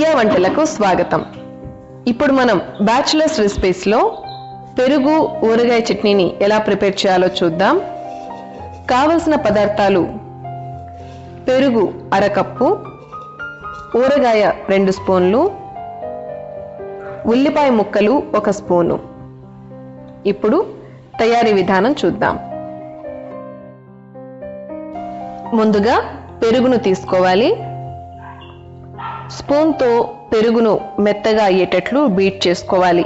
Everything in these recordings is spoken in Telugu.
ప్రియా వంటలకు స్వాగతం. ఇప్పుడు మనం బ్యాచులర్స్ రెసిపీస్లో పెరుగు ఊరగాయ చట్నీని ఎలా ప్రిపేర్ చేయాలో చూద్దాం. కావలసిన పదార్థాలు పెరుగు అరకప్పు ఊరగాయ రెండు స్పూన్లు ఉల్లిపాయ ముక్కలు ఒక స్పూను. ఇప్పుడు తయారీ విధానం చూద్దాం. ముందుగా పెరుగును తీసుకోవాలి. స్పూన్తో పెరుగును మెత్తగా అయ్యేటట్లు బీట్ చేసుకోవాలి.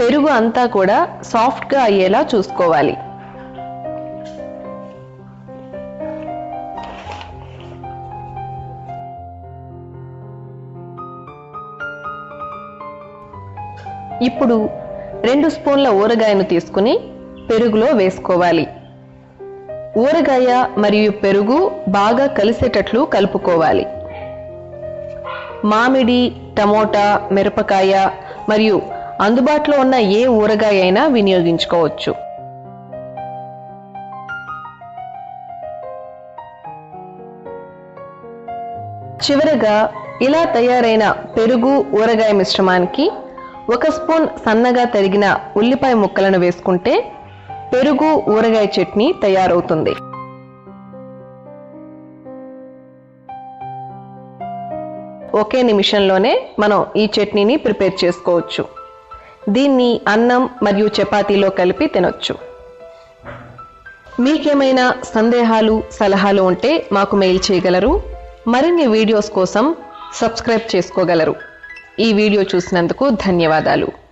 పెరుగు అంతా కూడా సాఫ్ట్గా అయ్యేలా చూసుకోవాలి. ఇప్పుడు రెండు స్పూన్ల ఊరగాయను తీసుకుని పెరుగులో వేసుకోవాలి. ఊరగాయ మరియు పెరుగు బాగా కలిసేటట్లు కలుపుకోవాలి. మామిడి టమోటా మిరపకాయ మరియు అందుబాటులో ఉన్న ఏ ఊరగాయ అయినా వినియోగించుకోవచ్చు. చివరగా ఇలా తయారైన పెరుగు ఊరగాయ మిశ్రమానికి ఒక స్పూన్ సన్నగా తరిగిన ఉల్లిపాయ ముక్కలను వేసుకుంటే పెరుగు ఊరగాయ చట్నీ తయారవుతుంది. ఒకే నిమిషంలోనే మనం ఈ చట్నీని ప్రిపేర్ చేసుకోవచ్చు. దీన్ని అన్నం మరియు చపాతీలో కలిపి తినొచ్చు. మీకేమైనా సందేహాలు సలహాలు ఉంటే మాకు మెయిల్ చేయగలరు. మరిన్ని వీడియోస్ కోసం సబ్స్క్రైబ్ చేసుకోగలరు. ఈ వీడియో చూసినందుకు ధన్యవాదాలు.